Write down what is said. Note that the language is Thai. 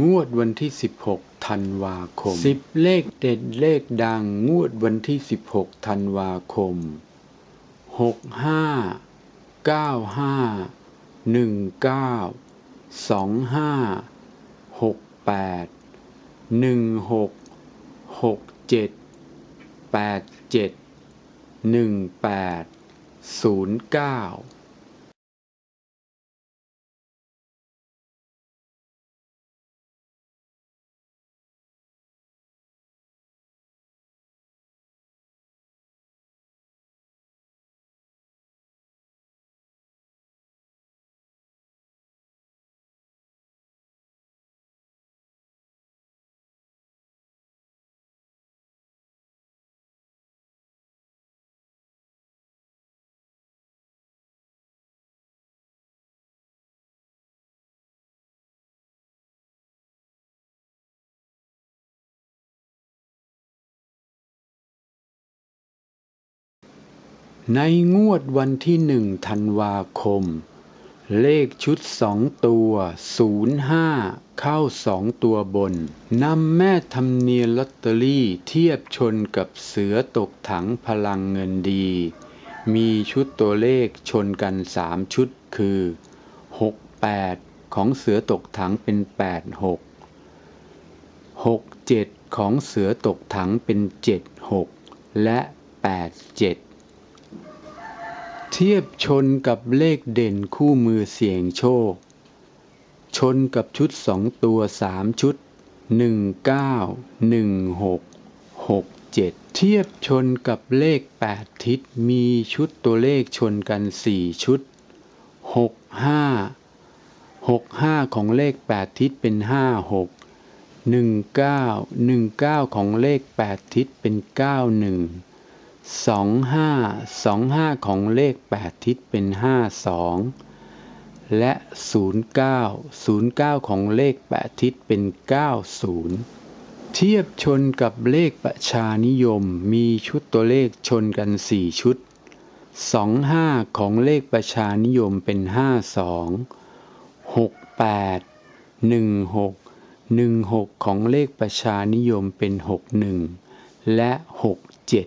งวดวันที่ 16 ธันวาคม 10 เลขเด็ดเลขดังงวดวันที่ 16 ธันวาคม 65 95 19 25 68 16 67 87 18 09 ในงวดวันที่หนึ่งธันวาคม เลขชุดสองตัว 05 เข้าสองตัวบนนำแม่ทำเนียนลอตเตอรี่เทียบชนกับเสือตกถังพลังเงินดี มีชุดตัวเลขชนกัน3ชุดคือ 68 ของเสือตกถังเป็น 86 67 ของเสือตกถังเป็น 76 และ 87เทียบชนกับเลขเด่นคู่มือเสี่ยงโชค ชนกับชุดสองตัวสามชุดหนึ่งเก้าหนึ่งหกหกเจ็ดเทียบชนกับเลขแปดทิศมีชุดตัวเลขชนกันสี่ชุดหกห้าหกห้าของเลขแปดทิศเป็นห้าหกหนึ่งเก้าหนึ่งเก้าของเลขแปดทิศเป็นเก้าหนึ่ง สองห้าสองห้าของเลขแปดทิศเป็นห้าสองและศูนย์เก้าศูนย์เก้าของเลขแปดทิศเป็นเก้าศูนย์เทียบชนกับเลขประชานิยมมีชุดตัวเลขชนกันสี่ชุดสองห้าของเลขประชานิยมเป็นห้าสองหกแปดหนึ่งหกหนึ่งหกของเลขประชานิยมเป็นหกหนึ่งและหกเจ็ด